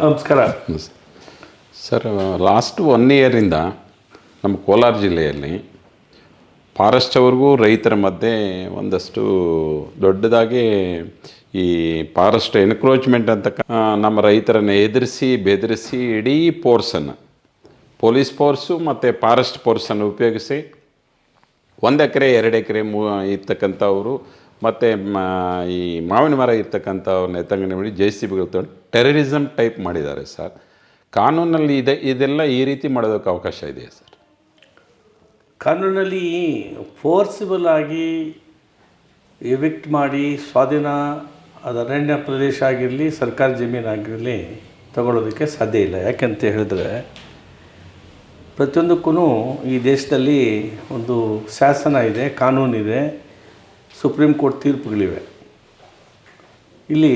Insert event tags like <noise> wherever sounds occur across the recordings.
ನಮಸ್ಕಾರ. Sir, last one ಇಯರಿಂದ ನಮ್ಮ ಕೋಲಾರ ಜಿಲ್ಲೆಯಲ್ಲಿ ಫಾರೆಸ್ಟ್ ಅವ್ರಿಗೂ ರೈತರ ಮಧ್ಯೆ ಒಂದಷ್ಟು ದೊಡ್ಡದಾಗಿ ಈ ಫಾರೆಸ್ಟ್ ಎನ್ಕ್ರೋಚ್ಮೆಂಟ್ ಅಂತ ನಮ್ಮ ರೈತರನ್ನು ಎದುರಿಸಿ, ಬೆದರಿಸಿ ಇಡೀ ಫೋರ್ಸನ್ನು ಪೊಲೀಸ್ ಫೋರ್ಸು ಮತ್ತು ಫಾರೆಸ್ಟ್ ಫೋರ್ಸನ್ನು ಉಪಯೋಗಿಸಿ ಒಂದು ಎಕರೆ, ಎರಡು ಎಕರೆ ಮೂ ಇರ್ತಕ್ಕಂಥವ್ರು ಮತ್ತು ಈ ಮಾವಿನ ಮರ ಇರ್ತಕ್ಕಂಥವ್ರನ್ನ ಎತ್ತಂಗಡಿ ಮಾಡಿ ಜೆ ಸಿ ಬಿಗಳು ತಗೊಂಡು ಟೆರರಿಸಮ್ ಟೈಪ್ ಮಾಡಿದ್ದಾರೆ ಸರ್. ಕಾನೂನಲ್ಲಿ ಇದೆ, ಇದೆಲ್ಲ ಈ ರೀತಿ ಮಾಡೋದಕ್ಕೆ ಅವಕಾಶ ಇದೆಯಾ ಸರ್? ಕಾನೂನಲ್ಲಿ ಫೋರ್ಸಿಬಲ್ ಆಗಿ ಎವಿಕ್ಟ್ ಮಾಡಿ ಸ್ವಾಧೀನ ಅದು ಅರಣ್ಯ ಪ್ರದೇಶ ಆಗಿರಲಿ, ಸರ್ಕಾರಿ ಜಮೀನು ಆಗಿರಲಿ ತಗೊಳ್ಳೋದಕ್ಕೆ ಸಾಧ್ಯ ಇಲ್ಲ. ಯಾಕೆಂತ ಹೇಳಿದ್ರೆ ಪ್ರತಿಯೊಂದಕ್ಕೂ ಈ ದೇಶದಲ್ಲಿ ಒಂದು ಶಾಸನ ಇದೆ ಕಾನೂನಿದೆ ಸುಪ್ರೀಂ ಕೋರ್ಟ್ ತೀರ್ಪುಗಳಿವೆ. ಇಲ್ಲಿ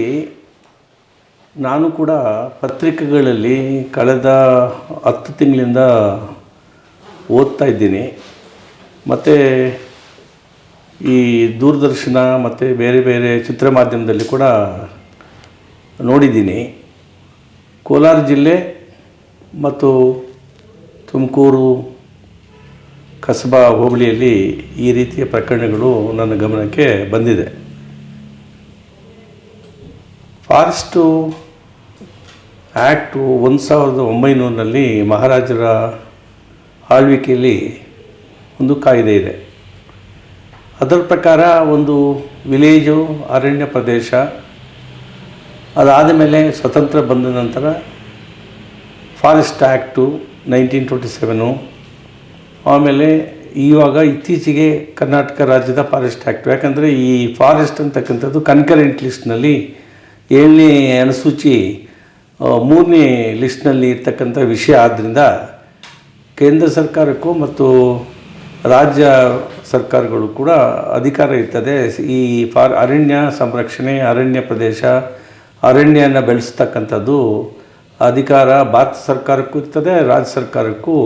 ನಾನು ಕೂಡ ಪತ್ರಿಕೆಗಳಲ್ಲಿ ಕಳೆದ ಹತ್ತು ತಿಂಗಳಿಂದ ಓದ್ತಾ ಇದ್ದೀನಿ. ಮತ್ತು ಈ ದೂರದರ್ಶನ ಮತ್ತು ಬೇರೆ ಬೇರೆ ಚಿತ್ರ ಮಾಧ್ಯಮದಲ್ಲಿ ಕೂಡ ನೋಡಿದ್ದೀನಿ. ಕೋಲಾರ ಜಿಲ್ಲೆ ಮತ್ತು ತುಮಕೂರು ಕಸಬಾ ಹೋಬಳಿಯಲ್ಲಿ ಈ ರೀತಿಯ ಪ್ರಕರಣಗಳು ನನ್ನ ಗಮನಕ್ಕೆ ಬಂದಿದೆ. ಫಾರೆಸ್ಟು ಆ್ಯಕ್ಟು ಒಂದು ಸಾವಿರದ ಒಂಬೈನೂರಿನಲ್ಲಿ ಮಹಾರಾಜರ ಆಳ್ವಿಕೆಯಲ್ಲಿ ಒಂದು ಕಾಯ್ದೆ ಇದೆ. ಅದರ ಪ್ರಕಾರ ಒಂದು ವಿಲೇಜು, ಅರಣ್ಯ ಪ್ರದೇಶ, ಅದಾದ ಮೇಲೆ ಸ್ವತಂತ್ರ ಬಂದ ನಂತರ forest act nineteen twenty seven ಆಮೇಲೆ ಇವಾಗ ಇತ್ತೀಚೆಗೆ ಕರ್ನಾಟಕ ರಾಜ್ಯದ ಫಾರೆಸ್ಟ್ ಆ್ಯಕ್ಟ್ ಯಾಕಂದರೆ ಈ ಫಾರೆಸ್ಟ್ ಅಂತಕ್ಕಂಥದ್ದು ಕನ್ಕರೆಂಟ್ ಲಿಸ್ಟ್ನಲ್ಲಿ ಏಳನೇ ಅನುಸೂಚಿ ಮೂರನೇ ಲಿಸ್ಟ್ನಲ್ಲಿ ಇರ್ತಕ್ಕಂಥ ವಿಷಯ ಆದ್ದರಿಂದ ಕೇಂದ್ರ ಸರ್ಕಾರಕ್ಕೂ ಮತ್ತು ರಾಜ್ಯ ಸರ್ಕಾರಗಳು ಕೂಡ ಅಧಿಕಾರ ಇರ್ತದೆ. ಈ ಫಾರ್, ಅರಣ್ಯ ಸಂರಕ್ಷಣೆ, ಅರಣ್ಯ ಪ್ರದೇಶ, ಅರಣ್ಯನ ಬೆಳೆಸ್ತಕ್ಕಂಥದ್ದು ಅಧಿಕಾರ ಭಾರತ ಸರ್ಕಾರಕ್ಕೂ ಇರ್ತದೆ, ರಾಜ್ಯ ಸರ್ಕಾರಕ್ಕೂ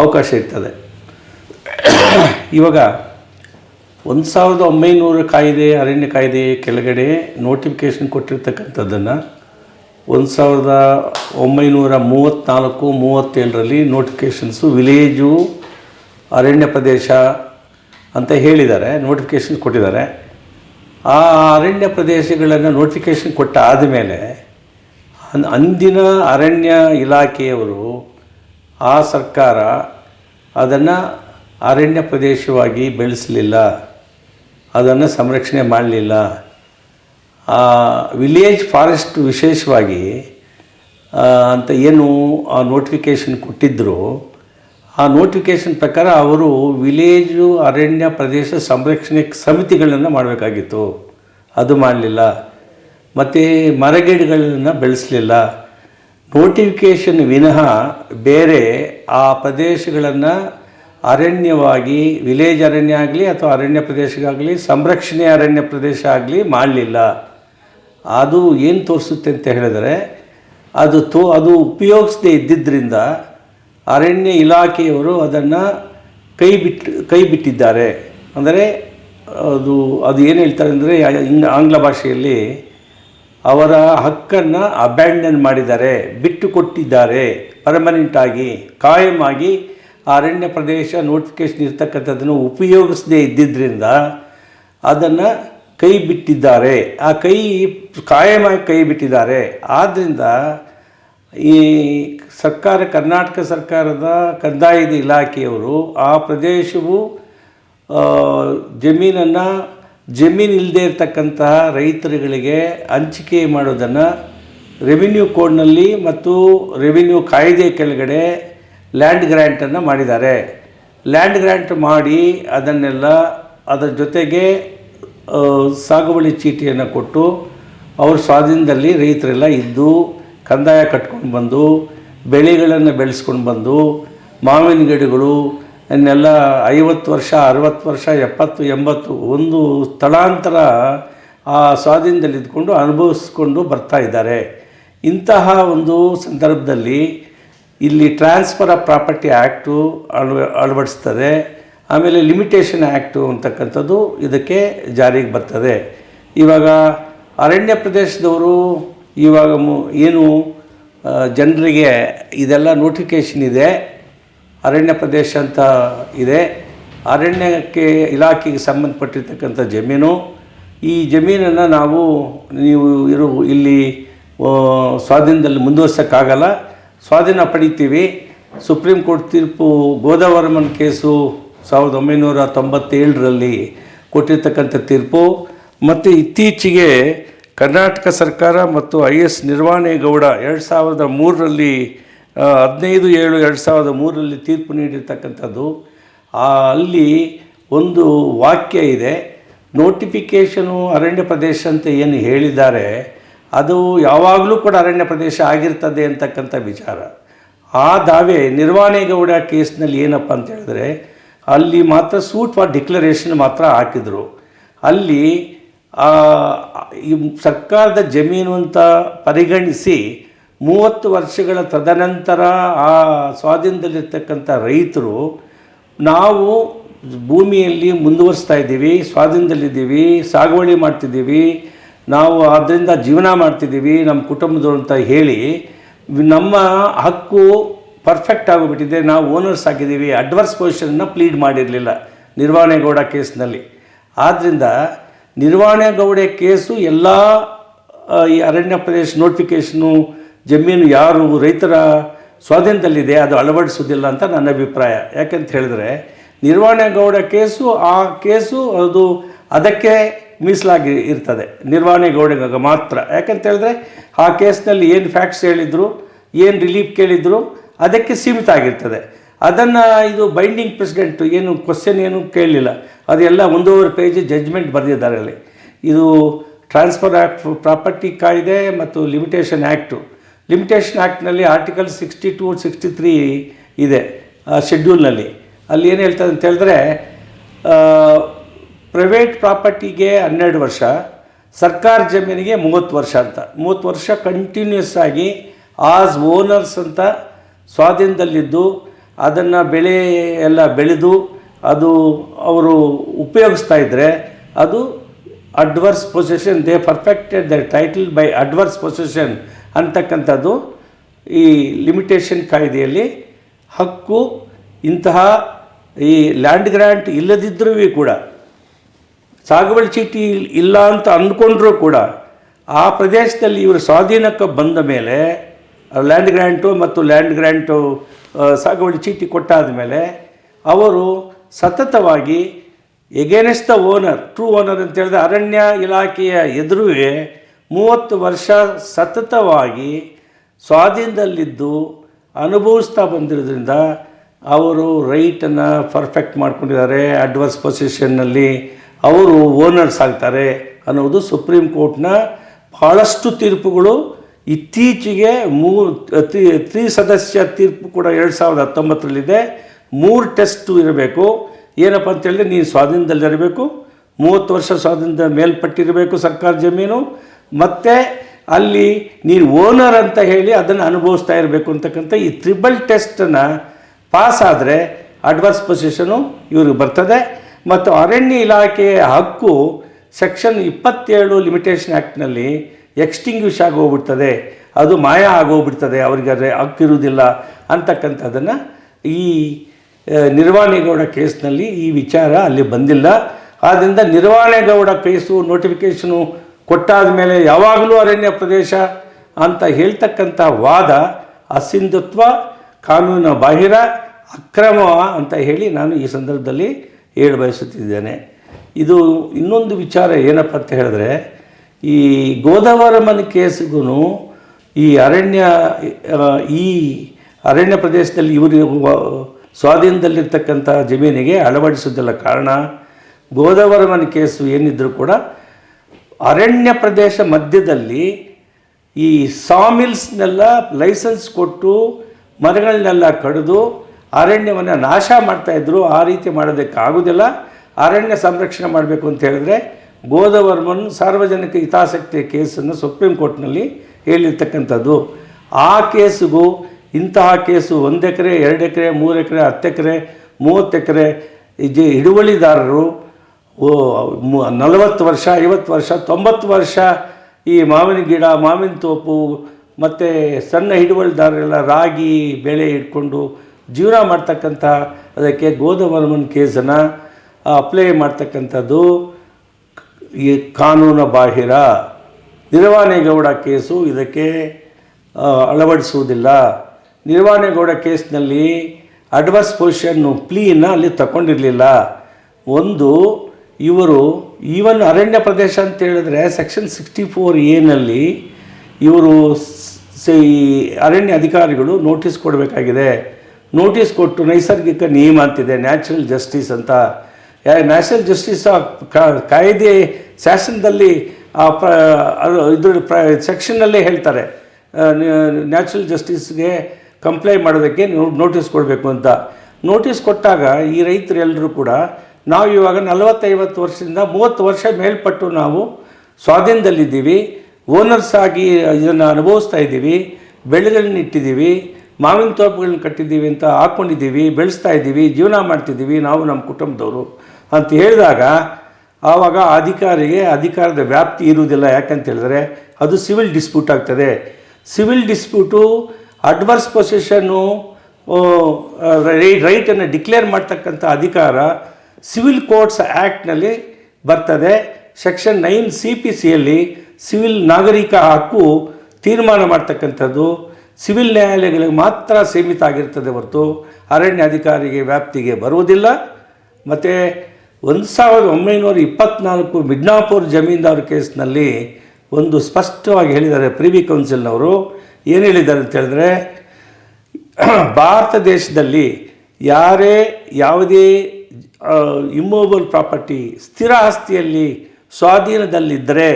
ಅವಕಾಶ ಇರ್ತದೆ. ಇವಾಗ ಒಂದು ಸಾವಿರದ ಒಂಬೈನೂರ ಕಾಯ್ದೆ, ಅರಣ್ಯ ಕಾಯ್ದೆ ಕೆಳಗಡೆ ನೋಟಿಫಿಕೇಷನ್ ಕೊಟ್ಟಿರ್ತಕ್ಕಂಥದ್ದನ್ನು ಒಂದು ಸಾವಿರದ ಒಂಬೈನೂರ ಮೂವತ್ತ್ನಾಲ್ಕು ಮೂವತ್ತೇಳರಲ್ಲಿ ನೋಟಿಫಿಕೇಷನ್ಸು ವಿಲೇಜು ಅರಣ್ಯ ಪ್ರದೇಶ ಅಂತ ಹೇಳಿದ್ದಾರೆ ನೋಟಿಫಿಕೇಷನ್ ಕೊಟ್ಟಿದ್ದಾರೆ. ಆ ಅರಣ್ಯ ಪ್ರದೇಶಗಳನ್ನು ನೋಟಿಫಿಕೇಷನ್ ಕೊಟ್ಟ ಆದಮೇಲೆ ಅಂದಿನ ಅರಣ್ಯ ಇಲಾಖೆಯವರು ಆ ಸರ್ಕಾರ ಅದನ್ನು ಅರಣ್ಯ ಪ್ರದೇಶವಾಗಿ ಬೆಳೆಸಲಿಲ್ಲ, ಅದನ್ನು ಸಂರಕ್ಷಣೆ ಮಾಡಲಿಲ್ಲ. ಆ ವಿಲೇಜ್ ಫಾರೆಸ್ಟ್ ವಿಶೇಷವಾಗಿ ಅಂತ ಏನು ಆ ನೋಟಿಫಿಕೇಷನ್ ಕೊಟ್ಟಿದ್ದರು ಆ ನೋಟಿಫಿಕೇಷನ್ ಪ್ರಕಾರ ಅವರು ವಿಲೇಜು ಅರಣ್ಯ ಪ್ರದೇಶ ಸಂರಕ್ಷಣೆ ಸಮಿತಿಗಳನ್ನು ಮಾಡಬೇಕಾಗಿತ್ತು. ಅದು ಮಾಡಲಿಲ್ಲ. ಮತ್ತು ಮರಗಿಡಗಳನ್ನು ಬೆಳೆಸಲಿಲ್ಲ. ನೋಟಿಫಿಕೇಷನ್ ವಿನಃ ಬೇರೆ ಆ ಪ್ರದೇಶಗಳನ್ನು ಅರಣ್ಯವಾಗಿ ವಿಲೇಜ್ ಅರಣ್ಯ ಆಗಲಿ ಅಥವಾ ಅರಣ್ಯ ಪ್ರದೇಶಗಾಗಲಿ ಸಂರಕ್ಷಣೆ ಅರಣ್ಯ ಪ್ರದೇಶ ಆಗಲಿ ಮಾಡಲಿಲ್ಲ. ಅದು ಏನು ತೋರಿಸುತ್ತೆ ಅಂತ ಹೇಳಿದರೆ, ಅದು ತೋ, ಅದು ಉಪಯೋಗಿಸದೇ ಇದ್ದಿದ್ದರಿಂದ ಅರಣ್ಯ ಇಲಾಖೆಯವರು ಅದನ್ನು ಕೈ ಬಿಟ್ಟು ಕೈ ಬಿಟ್ಟಿದ್ದಾರೆ. ಅಂದರೆ ಅದು ಅದು ಏನು ಹೇಳ್ತಾರೆ ಅಂದರೆ ಆಂಗ್ಲ ಭಾಷೆಯಲ್ಲಿ ಅವರ ಹಕ್ಕನ್ನು ಅಬ್ಯಾಂಡನ್ ಮಾಡಿದ್ದಾರೆ, ಬಿಟ್ಟು ಕೊಟ್ಟಿದ್ದಾರೆ. ಪರ್ಮನೆಂಟಾಗಿ ಕಾಯಂ ಆಗಿ ಅರಣ್ಯ ಪ್ರದೇಶ ನೋಟಿಫಿಕೇಶನ್ ಇರ್ತಕ್ಕಂಥದ್ದನ್ನು ಉಪಯೋಗಿಸದೇ ಇದ್ದಿದ್ದರಿಂದ ಅದನ್ನು ಕೈ ಬಿಟ್ಟಿದ್ದಾರೆ. ಆ ಕೈ ಕಾಯಮಾಗಿ ಕೈ ಬಿಟ್ಟಿದ್ದಾರೆ. ಆದ್ದರಿಂದ ಈ ಸರ್ಕಾರ, ಕರ್ನಾಟಕ ಸರ್ಕಾರದ ಕಂದಾಯದ ಇಲಾಖೆಯವರು ಆ ಪ್ರದೇಶವು ಜಮೀನನ್ನು ಜಮೀನು ಇಲ್ಲದೆ ಇರತಕ್ಕಂತಹ ರೈತರುಗಳಿಗೆ ಹಂಚಿಕೆ ಮಾಡೋದನ್ನು ರೆವಿನ್ಯೂ ಕೋಡ್ನಲ್ಲಿ ಮತ್ತು ರೆವಿನ್ಯೂ ಕಾಯ್ದೆ ಕೆಳಗಡೆ ಲ್ಯಾಂಡ್ ಗ್ರ್ಯಾಂಟನ್ನು ಮಾಡಿದ್ದಾರೆ. ಲ್ಯಾಂಡ್ ಗ್ರ್ಯಾಂಟ್ ಮಾಡಿ ಅದನ್ನೆಲ್ಲ ಅದರ ಜೊತೆಗೆ ಸಾಗುವಳಿ ಚೀಟಿಯನ್ನು ಕೊಟ್ಟು ಅವ್ರ ಸ್ವಾಧೀನದಲ್ಲಿ ರೈತರೆಲ್ಲ ಇದ್ದು ಕಂದಾಯ ಕಟ್ಕೊಂಡು ಬಂದು, ಬೆಳೆಗಳನ್ನು ಬೆಳೆಸ್ಕೊಂಡು ಬಂದು, ಮಾವಿನ ಗಿಡಗಳು ಇನ್ನೆಲ್ಲ ಐವತ್ತು ವರ್ಷ, ಅರವತ್ತು ವರ್ಷ, ಎಪ್ಪತ್ತು, ಎಂಬತ್ತು ಒಂದು ಸ್ಥಳಾಂತರ ಆ ಸ್ವಾಧೀನದಲ್ಲಿದ್ದುಕೊಂಡು ಅನುಭವಿಸ್ಕೊಂಡು ಬರ್ತಾ ಇದ್ದಾರೆ. ಇಂತಹ ಒಂದು ಸಂದರ್ಭದಲ್ಲಿ ಇಲ್ಲಿ ಟ್ರಾನ್ಸ್ಫರ್ ಆಫ್ ಪ್ರಾಪರ್ಟಿ ಆ್ಯಕ್ಟು ಅಳವ, ಅಳವಡಿಸ್ತದೆ. ಆಮೇಲೆ ಲಿಮಿಟೇಷನ್ ಆ್ಯಕ್ಟು ಅಂತಕ್ಕಂಥದ್ದು ಇದಕ್ಕೆ ಜಾರಿಗೆ ಬರ್ತದೆ. ಇವಾಗ ಅರಣ್ಯ ಪ್ರದೇಶದವರು ಇವಾಗ ಮು- ಏನು ಜನರಿಗೆ ಇದೆಲ್ಲ ನೋಟಿಫಿಕೇಷನ್ ಇದೆ. ಅರಣ್ಯ ಪ್ರದೇಶ ಅಂತ ಇದೆ. ಅರಣ್ಯಕ್ಕೆ ಇಲಾಖೆಗೆ ಸಂಬಂಧಪಟ್ಟಿರ್ತಕ್ಕಂಥ ಜಮೀನು. ಈ ಜಮೀನನ್ನು ನಾವು, ನೀವು ಇರು, ಇಲ್ಲಿ ಸ್ವಾಧೀನದಲ್ಲಿ ಮುಂದುವರ್ಸೋಕ್ಕಾಗಲ್ಲ. ಸ್ವಾಧೀನ ಪಡಿತೀವಿ. ಸುಪ್ರೀಂ ಕೋರ್ಟ್ ತೀರ್ಪು ಗೋದಾವರಮನ್ ಕೇಸು ಸಾವಿರದ ಒಂಬೈನೂರ ತೊಂಬತ್ತೇಳರಲ್ಲಿ ಕೊಟ್ಟಿರ್ತಕ್ಕಂಥ ತೀರ್ಪು. ಮತ್ತು ಇತ್ತೀಚೆಗೆ ಕರ್ನಾಟಕ ಸರ್ಕಾರ ಮತ್ತು ಐ ಎಸ್ ನಿರ್ವಾಣೇಗೌಡ ಎರಡು ಸಾವಿರದ ಮೂರರಲ್ಲಿ ಹದಿನೈದು ಏಳು ಎರಡು ಸಾವಿರದ ಮೂರರಲ್ಲಿ ತೀರ್ಪು ನೀಡಿರ್ತಕ್ಕಂಥದ್ದು ಅಲ್ಲಿ ಒಂದು ವಾಕ್ಯ ಇದೆ. ನೋಟಿಫಿಕೇಷನು ಅರಣ್ಯ ಪ್ರದೇಶ ಅಂತ ಏನು ಹೇಳಿದ್ದಾರೆ, ಅದು ಯಾವಾಗಲೂ ಕೂಡ ಅರಣ್ಯ ಪ್ರದೇಶ ಆಗಿರ್ತದೆ ಅಂತಕ್ಕಂಥ ವಿಚಾರ. ಆ ದಾವೆ ನಿರ್ವಾಣೇಗೌಡ ಕೇಸ್ನಲ್ಲಿ ಏನಪ್ಪ ಅಂತ ಹೇಳಿದ್ರೆ, ಅಲ್ಲಿ ಮಾತ್ರ ಸೂಟ್ ಫಾರ್ ಡಿಕ್ಲರೇಷನ್ ಮಾತ್ರ ಹಾಕಿದರು. ಅಲ್ಲಿ ಸರ್ಕಾರದ ಜಮೀನು ಅಂತ ಪರಿಗಣಿಸಿ ಮೂವತ್ತು ವರ್ಷಗಳ ತದನಂತರ ಆ ಸ್ವಾಧೀನದಲ್ಲಿರ್ತಕ್ಕಂಥ ರೈತರು, ನಾವು ಭೂಮಿಯಲ್ಲಿ ಮುಂದುವರಿಸ್ತಾ ಇದ್ದೀವಿ, ಸ್ವಾಧೀನದಲ್ಲಿದ್ದೀವಿ, ಸಾಗುವಳಿ ಮಾಡ್ತಿದ್ದೀವಿ, ನಾವು ಅದರಿಂದ ಜೀವನ ಮಾಡ್ತಿದ್ದೀವಿ, ನಮ್ಮ ಕುಟುಂಬದವ್ರು ಅಂತ ಹೇಳಿ ನಮ್ಮ ಹಕ್ಕು ಪರ್ಫೆಕ್ಟ್ ಆಗಿಬಿಟ್ಟಿದೆ, ನಾವು ಓನರ್ಸ್ ಆಗಿದ್ದೀವಿ ಅಡ್ವರ್ಸ್ ಪೊಸಿಷನ್ನ ಪ್ಲೀಡ್ ಮಾಡಿರಲಿಲ್ಲ ನಿರ್ವಹಣೆಗೌಡ ಕೇಸ್ನಲ್ಲಿ. ಆದ್ದರಿಂದ ನಿರ್ವಹಣೆಗೌಡ ಕೇಸು ಎಲ್ಲ ಈ ಅರಣ್ಯ ಪ್ರದೇಶ ನೋಟಿಫಿಕೇಷನು ಜಮೀನು ಯಾರು ರೈತರ ಸ್ವಾಧೀನದಲ್ಲಿದೆ ಅದು ಅಳವಡಿಸೋದಿಲ್ಲ ಅಂತ ನನ್ನ ಅಭಿಪ್ರಾಯ. ಯಾಕೆಂತ ಹೇಳಿದ್ರೆ ನಿರ್ವಹಣೆಗೌಡ ಕೇಸು, ಆ ಕೇಸು ಅದು ಅದಕ್ಕೆ ಮೀಸಲಾಗಿ ಇರ್ತದೆ. ನಿರ್ವಹಣೆಗೌಡಗ ಮಾತ್ರ. ಯಾಕಂತ ಹೇಳಿದ್ರೆ, ಆ ಕೇಸ್ನಲ್ಲಿ ಏನು ಫ್ಯಾಕ್ಟ್ಸ್ ಹೇಳಿದರು, ಏನು ರಿಲೀಫ್ ಕೇಳಿದ್ರು, ಅದಕ್ಕೆ ಸೀಮಿತ ಆಗಿರ್ತದೆ. ಅದನ್ನು ಇದು ಬೈಂಡಿಂಗ್ ಪ್ರೆಸಿಡೆಂಟ್ ಏನು ಕ್ವಶನ್ ಏನು ಕೇಳಲಿಲ್ಲ. ಅದೆಲ್ಲ ಒಂದೂವರೆ ಪೇಜ್ ಜಜ್ಮೆಂಟ್ ಬರೆದಿದ್ದಾರೆ ಅಲ್ಲಿ. ಇದು ಟ್ರಾನ್ಸ್ಫರ್ ಆ್ಯಕ್ಟ್ ಪ್ರಾಪರ್ಟಿ ಕಾಯ್ದೆ ಮತ್ತು limitation act limitation ಆ್ಯಕ್ಟ್ನಲ್ಲಿ article sixty two sixty three ಇದೆ ಶೆಡ್ಯೂಲ್ನಲ್ಲಿ ಅಲ್ಲಿ ಏನು ಹೇಳ್ತದೆ ಅಂತ ಹೇಳಿದ್ರೆ ಪ್ರೈವೇಟ್ ಪ್ರಾಪರ್ಟಿಗೆ ಹನ್ನೆರಡು ವರ್ಷ, ಸರ್ಕಾರ ಜಮೀನಿಗೆ ಮೂವತ್ತು ವರ್ಷ ಅಂತ. ಮೂವತ್ತು ವರ್ಷ ಕಂಟಿನ್ಯೂಸ್ ಆಗಿ ಆಸ್ ಓನರ್ಸ್ ಅಂತ ಸ್ವಾಧೀನದಲ್ಲಿದ್ದು, ಅದನ್ನು ಬೆಳೆ ಎಲ್ಲ ಬೆಳೆದು, ಅದು ಅವರು ಉಪಯೋಗಿಸ್ತಾ ಇದ್ದರೆ ಅದು adverse possession they perfected the title by adverse possession ಅಂತಕ್ಕಂಥದ್ದು ಈ ಲಿಮಿಟೇಷನ್ ಕಾಯ್ದೆಯಲ್ಲಿ ಹಕ್ಕು ಇಂತಹ ಈ ಲ್ಯಾಂಡ್ ಗ್ರ್ಯಾಂಟ್ ಇಲ್ಲದಿದ್ದರೂ ಕೂಡ, ಸಾಗುವಳಿ ಚೀಟಿ ಇಲ್ಲ ಅಂತ ಅಂದ್ಕೊಂಡ್ರೂ ಕೂಡ ಆ ಪ್ರದೇಶದಲ್ಲಿ ಇವರು ಸ್ವಾಧೀನಕ್ಕೆ ಬಂದ ಮೇಲೆ ಲ್ಯಾಂಡ್ ಗ್ರ್ಯಾಂಟು ಮತ್ತು ಲ್ಯಾಂಡ್ ಗ್ರ್ಯಾಂಟು ಸಾಗುವಳಿ ಚೀಟಿ ಕೊಟ್ಟಾದ ಮೇಲೆ ಅವರು ಸತತವಾಗಿ against the owner true owner ಅಂತ ಹೇಳಿದ್ರೆ ಅರಣ್ಯ ಇಲಾಖೆಯ ಎದುರುವೆ ಮೂವತ್ತು ವರ್ಷ ಸತತವಾಗಿ ಸ್ವಾಧೀನದಲ್ಲಿದ್ದು ಅನುಭವಿಸ್ತಾ ಬಂದಿರೋದ್ರಿಂದ ಅವರು ರೈಟನ್ನು ಪರ್ಫೆಕ್ಟ್ ಮಾಡ್ಕೊಂಡಿದ್ದಾರೆ ಅಡ್ವರ್ಸ್ ಪೊಸಿಷನ್ನಲ್ಲಿ ಅವರು ಓನರ್ಸ್ ಆಗ್ತಾರೆ ಅನ್ನೋದು ಸುಪ್ರೀಂ ಕೋರ್ಟ್ನ ಭಾಳಷ್ಟು ತೀರ್ಪುಗಳು. ಇತ್ತೀಚೆಗೆ ಮೂ, ತ್ರಿ ತ್ರಿ ಸದಸ್ಯ ತೀರ್ಪು ಕೂಡ ಎರಡು ಸಾವಿರದ ಹತ್ತೊಂಬತ್ತರಲ್ಲಿದೆ. ಮೂರು ಟೆಸ್ಟು ಇರಬೇಕು. ಏನಪ್ಪ ಅಂತೇಳಿದ್ರೆ ನೀನು ಸ್ವಾಧೀನದಲ್ಲಿರಬೇಕು. ಮೂವತ್ತು ವರ್ಷ ಸ್ವಾಧೀನದ ಮೇಲ್ಪಟ್ಟಿರಬೇಕು ಸರ್ಕಾರ ಜಮೀನು. ಮತ್ತು ಅಲ್ಲಿ ನೀನು ಓನರ್ ಅಂತ ಹೇಳಿ ಅದನ್ನು ಅನುಭವಿಸ್ತಾ ಇರಬೇಕು ಅಂತಕ್ಕಂಥ ಈ ತ್ರಿಬಲ್ ಟೆಸ್ಟನ್ನು ಪಾಸ್ ಆದರೆ ಅಡ್ವರ್ಸ್ ಪೊಸಿಷನು ಇವ್ರಿಗೆ ಬರ್ತದೆ. ಮತ್ತು ಅರಣ್ಯ ಇಲಾಖೆಯ ಹಕ್ಕು ಸೆಕ್ಷನ್ ಇಪ್ಪತ್ತೇಳು ಲಿಮಿಟೇಷನ್ ಆ್ಯಕ್ಟ್ನಲ್ಲಿ ಎಕ್ಸ್ಟಿಂಗ್ವಿಷ್ ಆಗೋಗ್ಬಿಡ್ತದೆ. ಅದು ಮಾಯ ಆಗೋಗ್ಬಿಡ್ತದೆ. ಅವರಿಗೆ ಅದೇ ಹಕ್ಕಿರುವುದಿಲ್ಲ ಅಂತಕ್ಕಂಥದ್ದನ್ನು ಈ ನಿರ್ವಾಣೇಗೌಡ ಕೇಸ್ನಲ್ಲಿ ಈ ವಿಚಾರ ಅಲ್ಲಿ ಬಂದಿಲ್ಲ. ಆದ್ದರಿಂದ ನಿರ್ವಾಣೇಗೌಡ ಕೇಸು ನೋಟಿಫಿಕೇಷನು ಕೊಟ್ಟಾದ ಮೇಲೆ ಯಾವಾಗಲೂ ಅರಣ್ಯ ಪ್ರದೇಶ ಅಂತ ಹೇಳ್ತಕ್ಕಂಥ ವಾದ, ಅಸಿಂಧುತ್ವ, ಕಾನೂನು ಬಾಹಿರ, ಅಕ್ರಮ ಅಂತ ಹೇಳಿ ನಾನು ಈ ಸಂದರ್ಭದಲ್ಲಿ ಹೇಳ ಬಯಸುತ್ತಿದ್ದೇನೆ. ಇದು ಇನ್ನೊಂದು ವಿಚಾರ ಏನಪ್ಪ ಅಂತ ಹೇಳಿದ್ರೆ, ಈ ಗೋದಾವರಮನ ಕೇಸಿಗೂ ಈ ಅರಣ್ಯ ಈ ಅರಣ್ಯ ಪ್ರದೇಶದಲ್ಲಿ ಇವರು ಸ್ವಾಧೀನದಲ್ಲಿರ್ತಕ್ಕಂಥ ಜಮೀನಿಗೆ ಅಳವಡಿಸೋದಿಲ್ಲ ಕಾರಣ ಗೋದಾವರಮನ ಕೇಸು ಏನಿದ್ರೂ ಕೂಡ ಅರಣ್ಯ ಪ್ರದೇಶ ಮಧ್ಯದಲ್ಲಿ ಈ ಸಾಮಿಲ್ಸ್ನೆಲ್ಲ ಲೈಸೆನ್ಸ್ ಕೊಟ್ಟು ಮರಗಳನ್ನೆಲ್ಲ ಕಡಿದು ಅರಣ್ಯವನ್ನು ನಾಶ ಮಾಡ್ತಾಯಿದ್ರು ಆ ರೀತಿ ಮಾಡೋದಕ್ಕಾಗೋದಿಲ್ಲ ಅರಣ್ಯ ಸಂರಕ್ಷಣೆ ಮಾಡಬೇಕು ಅಂತ ಹೇಳಿದ್ರೆ ಗೋದವರ್ಮನ್ ಸಾರ್ವಜನಿಕ ಹಿತಾಸಕ್ತಿ ಕೇಸನ್ನು ಸುಪ್ರೀಂ ಕೋರ್ಟ್ನಲ್ಲಿ ಹೇಳಿರ್ತಕ್ಕಂಥದ್ದು. ಆ ಕೇಸಿಗೂ ಇಂತಹ ಕೇಸು ಒಂದು ಎಕರೆ, ಎರಡು ಎಕರೆ, ಮೂರು ಎಕರೆ, ಹತ್ತು ಎಕರೆ, ಮೂವತ್ತು ಎಕರೆ ಇದು ಹಿಡುವಳಿದಾರರು ಓ ನಲವತ್ತು ವರ್ಷ, ಐವತ್ತು ವರ್ಷ, ತೊಂಬತ್ತು ವರ್ಷ ಈ ಮಾವಿನ ಗಿಡ, ಮಾವಿನ ತೋಪು, ಮತ್ತು ಸಣ್ಣ ಹಿಡುವಳಿದಾರರೆಲ್ಲ ರಾಗಿ, ಬೆಳೆ ಇಟ್ಕೊಂಡು ಜೀವನ ಮಾಡ್ತಕ್ಕಂಥ ಅದಕ್ಕೆ ಗೋಧವರ್ಮನ್ ಕೇಸನ್ನು ಅಪ್ಲೈ ಮಾಡ್ತಕ್ಕಂಥದ್ದು ಈ ಕಾನೂನು ಬಾಹಿರ. ನಿರ್ವಾಣೇಗೌಡ ಕೇಸು ಇದಕ್ಕೆ ಅಳವಡಿಸುವುದಿಲ್ಲ. ನಿರ್ವಾಣೇಗೌಡ ಕೇಸ್ನಲ್ಲಿ ಅಡ್ವರ್ಸ್ ಪೊಸಿಷನ್ನು ಪ್ಲೀನ ಅಲ್ಲಿ ತಗೊಂಡಿರಲಿಲ್ಲ ಒಂದು ಇವರು ಈವನ್ ಅರಣ್ಯ ಪ್ರದೇಶ ಅಂತ ಹೇಳಿದ್ರೆ ಸೆಕ್ಷನ್ ಸಿಕ್ಸ್ಟಿ ಫೋರ್ ಎನಲ್ಲಿ ಇವರು ಈ ಅರಣ್ಯ ಅಧಿಕಾರಿಗಳು ನೋಟಿಸ್ ಕೊಡಬೇಕಾಗಿದೆ. ನೋಟಿಸ್ ಕೊಟ್ಟು ನೈಸರ್ಗಿಕ ನಿಯಮ ಅಂತಿದೆ ನ್ಯಾಚುರಲ್ ಜಸ್ಟಿಸ್ ಅಂತ. ನ್ಯಾಷನಲ್ ಜಸ್ಟಿಸ್ ಕಾಯ್ದೆ ಶಾಸನದಲ್ಲಿ ಆ ಪ್ರ ಇದ್ರ ಪ್ರ ಸೆಕ್ಷನ್ನಲ್ಲೇ ಹೇಳ್ತಾರೆ. ನ್ಯಾಚುರಲ್ ಜಸ್ಟಿಸ್ಗೆ ಕಂಪ್ಲೈ ಮಾಡೋದಕ್ಕೆ ನೋಟಿಸ್ ಕೊಡಬೇಕು ಅಂತ. ನೋಟಿಸ್ ಕೊಟ್ಟಾಗ ಈ ರೈತರೆಲ್ಲರೂ ಕೂಡ ನಾವು ಇವಾಗ ನಲವತ್ತೈವತ್ತು ವರ್ಷದಿಂದ ಮೂವತ್ತು ವರ್ಷ ಮೇಲ್ಪಟ್ಟು ನಾವು ಸ್ವಾಧೀನದಲ್ಲಿದ್ದೀವಿ. ಓನರ್ಸ್ ಆಗಿ ಇದನ್ನು ಅನುಭವಿಸ್ತಾ ಇದ್ದೀವಿ. ಬೆಳೆಗಳನ್ನ ಇಟ್ಟಿದ್ದೀವಿ. ಮಾವಿನ ತೋಪುಗಳನ್ನ ಕಟ್ಟಿದ್ದೀವಿ ಅಂತ ಹಾಕ್ಕೊಂಡಿದ್ದೀವಿ ಬೆಳೆಸ್ತಾ ಇದ್ದೀವಿ. ಜೀವನ ಮಾಡ್ತಿದ್ದೀವಿ. ನಾವು ನಮ್ಮ ಕುಟುಂಬದವರು ಅಂತ ಹೇಳಿದಾಗ ಆವಾಗ ಅಧಿಕಾರಿಗೆ ಅಧಿಕಾರದ ವ್ಯಾಪ್ತಿ ಇರುವುದಿಲ್ಲ. ಯಾಕಂತ ಹೇಳಿದ್ರೆ ಅದು ಸಿವಿಲ್ ಡಿಸ್ಪ್ಯೂಟ್ ಆಗ್ತದೆ. ಸಿವಿಲ್ ಡಿಸ್ಪ್ಯೂಟು ಅಡ್ವರ್ಸ್ ಪೊಸಿಷನ್ನು ರೈಟನ್ನು ಡಿಕ್ಲೇರ್ ಮಾಡ್ತಕ್ಕಂಥ ಅಧಿಕಾರ ಸಿವಿಲ್ ಕೋರ್ಟ್ಸ್ ಆ್ಯಕ್ಟ್ನಲ್ಲಿ ಬರ್ತದೆ. ಸೆಕ್ಷನ್ ನೈನ್ ಸಿ ಪಿ ಸಿಯಲ್ಲಿ ಸಿವಿಲ್ ನಾಗರಿಕ ಹಕ್ಕು ತೀರ್ಮಾನ ಮಾಡ್ತಕ್ಕಂಥದ್ದು. ಸಿವಿಲ್ ನ್ಯಾಯಾಲಯಗಳಿಗೆ ಮಾತ್ರ ಸೀಮಿತ ಆಗಿರ್ತದೆ ಹೊರತು ಅರಣ್ಯ ಅಧಿಕಾರಿಗೆ ವ್ಯಾಪ್ತಿಗೆ ಬರುವುದಿಲ್ಲ. ಮತ್ತು ಒಂದು ಸಾವಿರದ ಒಂಬೈನೂರ ಇಪ್ಪತ್ತ್ನಾಲ್ಕು ಮಿಡ್ನಾಪುರ್ ಜಮೀನ್ದಾರ್ ಕೇಸ್ನಲ್ಲಿ ಒಂದು ಸ್ಪಷ್ಟವಾಗಿ ಹೇಳಿದ್ದಾರೆ ಪ್ರಿವಿ ಕೌನ್ಸಿಲ್ನವರು. ಏನು ಹೇಳಿದ್ದಾರೆ ಅಂತ ಹೇಳಿದ್ರೆ, ಭಾರತ ದೇಶದಲ್ಲಿ ಯಾರೇ ಯಾವುದೇ ಇಮ್ಮೂವಬಲ್ ಪ್ರಾಪರ್ಟಿ ಸ್ಥಿರ ಆಸ್ತಿಯಲ್ಲಿ ಸ್ವಾಧೀನದಲ್ಲಿದ್ದರೆ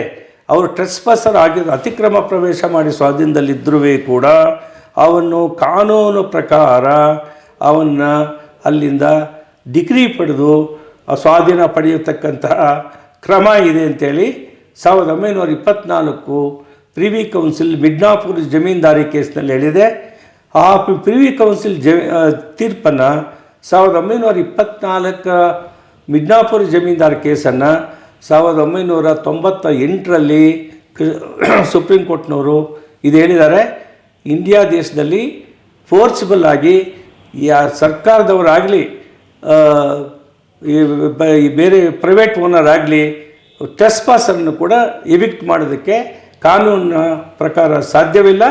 ಅವರು ಟ್ರೆಸ್ಪಸರ್ ಆಗಿ, ಅತಿಕ್ರಮ ಪ್ರವೇಶ ಮಾಡಿ ಸ್ವಾಧೀನದಲ್ಲಿದ್ದರೂ ಕೂಡ ಅವನು ಕಾನೂನು ಪ್ರಕಾರ ಅವನ್ನ ಅಲ್ಲಿಂದ ಡಿಗ್ರಿ ಪಡೆದು ಸ್ವಾಧೀನ ಪಡೆಯತಕ್ಕಂತಹ ಕ್ರಮ ಇದೆ ಅಂತೇಳಿ ಸಾವಿರದ ಒಂಬೈನೂರ ಇಪ್ಪತ್ತ್ನಾಲ್ಕು ಪ್ರಿವಿ ಕೌನ್ಸಿಲ್ ಮಿಡ್ನಾಪುರ ಜಮೀನ್ದಾರಿ ಕೇಸ್ನಲ್ಲಿ ಹೇಳಿದೆ. ಆ ಪ್ರಿವಿ ಕೌನ್ಸಿಲ್ ಜ ತೀರ್ಪನ್ನು ಸಾವಿರದ ಒಂಬೈನೂರ ಇಪ್ಪತ್ನಾಲ್ಕು ಮಿಡ್ನಾಪುರ ಜಮೀನ್ದಾರ್ ಕೇಸನ್ನು ಸಾವಿರದ ಒಂಬೈನೂರ ತೊಂಬತ್ತ ಎಂಟರಲ್ಲಿ <coughs> ಸುಪ್ರೀಂ ಕೋರ್ಟ್ನವರು ಇದು ಹೇಳಿದ್ದಾರೆ. ಇಂಡಿಯಾ ದೇಶದಲ್ಲಿ ಫೋರ್ಸಿಬಲ್ ಆಗಿ ಯಾ ಸರ್ಕಾರದವರಾಗಲಿ ಬೇರೆ ಪ್ರೈವೇಟ್ ಓನರ್ ಆಗಲಿ ಟ್ರೆಸ್ಪಾಸನ್ನು ಕೂಡ ಎವಿಕ್ಟ್ ಮಾಡೋದಕ್ಕೆ ಕಾನೂನಿನ ಪ್ರಕಾರ ಸಾಧ್ಯವಿಲ್ಲ.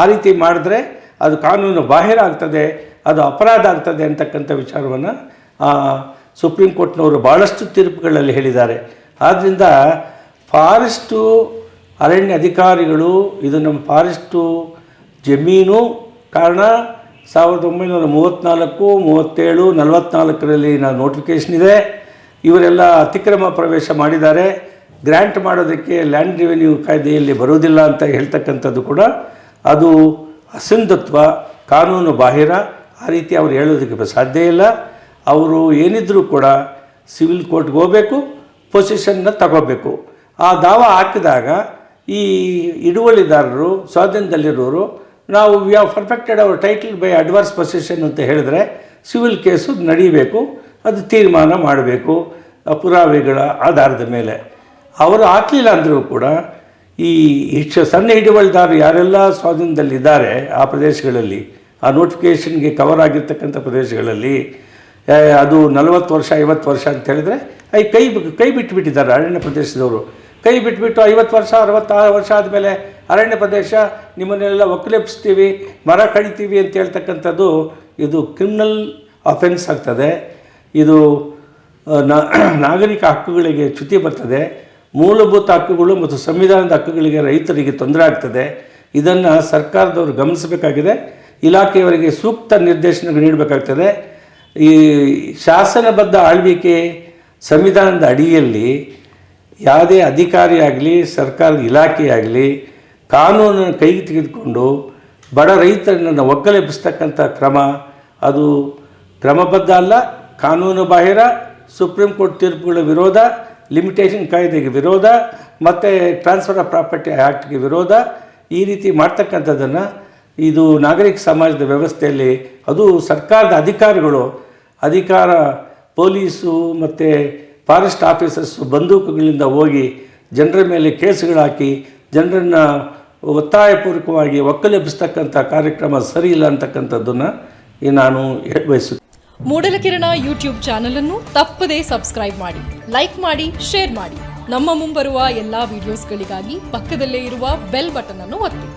ಆ ರೀತಿ ಮಾಡಿದ್ರೆ ಅದು ಕಾನೂನು ಬಾಹಿರ ಆಗ್ತದೆ. ಅದು ಅಪರಾಧ ಆಗ್ತದೆ ಅಂತಕ್ಕಂಥ ವಿಚಾರವನ್ನು ಸುಪ್ರೀಂ ಕೋರ್ಟ್ನವರು ಭಾಳಷ್ಟು ತೀರ್ಪುಗಳಲ್ಲಿ ಹೇಳಿದ್ದಾರೆ. ಆದ್ದರಿಂದ ಫಾರೆಸ್ಟು ಅರಣ್ಯ ಅಧಿಕಾರಿಗಳು, ಇದು ನಮ್ಮ ಫಾರೆಸ್ಟು ಜಮೀನು ಕಾರಣ ಸಾವಿರದ ಒಂಬೈನೂರ ಮೂವತ್ತ್ನಾಲ್ಕು ಮೂವತ್ತೇಳು ನಲವತ್ತ್ನಾಲ್ಕರಲ್ಲಿ ನಾವು ನೋಟಿಫಿಕೇಶನ್ ಇದೆ. ಇವರೆಲ್ಲ ಅತಿಕ್ರಮ ಪ್ರವೇಶ ಮಾಡಿದ್ದಾರೆ. ಗ್ರ್ಯಾಂಟ್ ಮಾಡೋದಕ್ಕೆ ಲ್ಯಾಂಡ್ ರೆವೆನ್ಯೂ ಕಾಯ್ದೆಯಲ್ಲಿ ಬರುವುದಿಲ್ಲ ಅಂತ ಹೇಳ್ತಕ್ಕಂಥದ್ದು ಕೂಡ ಅದು ಅಸಂಧತ್ವ, ಕಾನೂನು ಬಾಹಿರ. ಆ ರೀತಿ ಅವ್ರು ಹೇಳೋದಕ್ಕೆ ಸಾಧ್ಯ ಇಲ್ಲ. ಅವರು ಏನಿದ್ರೂ ಕೂಡ ಸಿವಿಲ್ ಕೋರ್ಟ್ಗೆ ಹೋಗಬೇಕು, ಪೊಸಿಷನ್ನ ತಗೋಬೇಕು. ಆ ದಾವ ಹಾಕಿದಾಗ ಈ ಹಿಡುವಳಿದಾರರು, ಸ್ವಾಧೀನದಲ್ಲಿರೋರು, ನಾವು we are perfected our title by advance possession ಅಂತ ಹೇಳಿದ್ರೆ ಸಿವಿಲ್ ಕೇಸು ನಡೀಬೇಕು, ಅದು ತೀರ್ಮಾನ ಮಾಡಬೇಕು ಪುರಾವೆಗಳ ಆಧಾರದ ಮೇಲೆ. ಅವರು ಹಾಕಲಿಲ್ಲ ಅಂದರೂ ಕೂಡ ಈ ಹೆಚ್ಚು ಸಣ್ಣ ಹಿಡುವಳಿದಾರರು ಯಾರೆಲ್ಲ ಸ್ವಾಧೀನದಲ್ಲಿದ್ದಾರೆ ಆ ಪ್ರದೇಶಗಳಲ್ಲಿ ಆ ನೋಟಿಫಿಕೇಷನ್ಗೆ ಕವರ್ ಆಗಿರ್ತಕ್ಕಂಥ ಪ್ರದೇಶಗಳಲ್ಲಿ ಅದು ನಲವತ್ತು ವರ್ಷ, ಐವತ್ತು ವರ್ಷ ಅಂತ ಹೇಳಿದರೆ ಐ ಕೈ ಕೈ ಬಿಟ್ಟುಬಿಟ್ಟಿದ್ದಾರೆ ಅರಣ್ಯ ಪ್ರದೇಶದವರು. ಕೈ ಬಿಟ್ಬಿಟ್ಟು ಐವತ್ತು ವರ್ಷ, ಅರವತ್ತಾರು ವರ್ಷ ಆದಮೇಲೆ ಅರಣ್ಯ ಪ್ರದೇಶ, ನಿಮ್ಮನ್ನೆಲ್ಲ ಒಕ್ಕಲೆಪ್ಸ್ತೀವಿ, ಮರ ಕಡಿತೀವಿ ಅಂತ ಹೇಳ್ತಕ್ಕಂಥದ್ದು, ಇದು ಕ್ರಿಮಿನಲ್ ಅಫೆನ್ಸ್ ಆಗ್ತದೆ. ಇದು <clears throat> ನಾಗರಿಕ ಹಕ್ಕುಗಳಿಗೆ ಚ್ಯುತಿ ಬರ್ತದೆ. ಮೂಲಭೂತ ಹಕ್ಕುಗಳು ಮತ್ತು ಸಂವಿಧಾನದ ಹಕ್ಕುಗಳಿಗೆ ರೈತರಿಗೆ ತೊಂದರೆ ಆಗ್ತದೆ. ಇದನ್ನು ಸರ್ಕಾರದವರು ಗಮನಿಸಬೇಕಾಗಿದೆ. ಇಲಾಖೆಯವರಿಗೆ ಸೂಕ್ತ ನಿರ್ದೇಶನ ನೀಡಬೇಕಾಗ್ತದೆ. ಈ ಶಾಸನಬದ್ಧ ಆಳ್ವಿಕೆ ಸಂವಿಧಾನದ ಅಡಿಯಲ್ಲಿ ಯಾವುದೇ ಅಧಿಕಾರಿಯಾಗಲಿ ಸರ್ಕಾರದ ಇಲಾಖೆಯಾಗಲಿ ಕಾನೂನನ್ನು ಕೈಗೆ ತೆಗೆದುಕೊಂಡು ಬಡ ರೈತರನ್ನು ಒಗ್ಗಲೆಬ್ಬಿಸ್ತಕ್ಕಂಥ ಕ್ರಮ, ಅದು ಕ್ರಮಬದ್ಧ ಅಲ್ಲ, ಕಾನೂನು ಬಾಹಿರ, ಸುಪ್ರೀಂ ಕೋರ್ಟ್ ತೀರ್ಪುಗಳ ವಿರೋಧ ಲಿಮಿಟೇಷನ್ ಕಾಯ್ದೆಗೆ ವಿರೋಧ, ಮತ್ತು ಟ್ರಾನ್ಸ್ಫರ್ ಆಫ್ ಪ್ರಾಪರ್ಟಿ ಆ್ಯಕ್ಟ್ಗೆ ವಿರೋಧ, ಈ ರೀತಿ ಮಾಡ್ತಕ್ಕಂಥದ್ದನ್ನು ಇದು ನಾಗರಿಕ ಸಮಾಜದ ವ್ಯವಸ್ಥೆಯಲ್ಲಿ ಅದು ಸರ್ಕಾರದ ಅಧಿಕಾರಿಗಳು, ಅಧಿಕಾರ ಪೊಲೀಸು ಮತ್ತು ಫಾರೆಸ್ಟ್ ಆಫೀಸರ್ಸು ಬಂದೂಕುಗಳಿಂದ ಹೋಗಿ ಜನರ ಮೇಲೆ ಕೇಸುಗಳಾಕಿ ಜನರನ್ನು ಒತ್ತಾಯಪೂರ್ವಕವಾಗಿ ಒಕ್ಕಲೆಬ್ಬಿಸ್ತಕ್ಕಂಥ ಕಾರ್ಯಕ್ರಮ ಸರಿ ಇಲ್ಲ ಅಂತಕ್ಕಂಥದ್ದನ್ನು ನಾನು ಬಯಸುತ್ತೇನೆ ಮೂಡಲಕಿರಣ ಯೂಟ್ಯೂಬ್ ಚಾನಲ್ ಅನ್ನು ತಪ್ಪದೇ ಸಬ್ಸ್ಕ್ರೈಬ್ ಮಾಡಿ, ಲೈಕ್ ಮಾಡಿ, ಶೇರ್ ಮಾಡಿ. ನಮ್ಮ ಮುಂಬರುವ ಎಲ್ಲಾ ವಿಡಿಯೋಸ್ಗಳಿಗಾಗಿ ಪಕ್ಕದಲ್ಲೇ ಇರುವ ಬೆಲ್ ಬಟನ್ ಅನ್ನು ಒತ್ತಿ.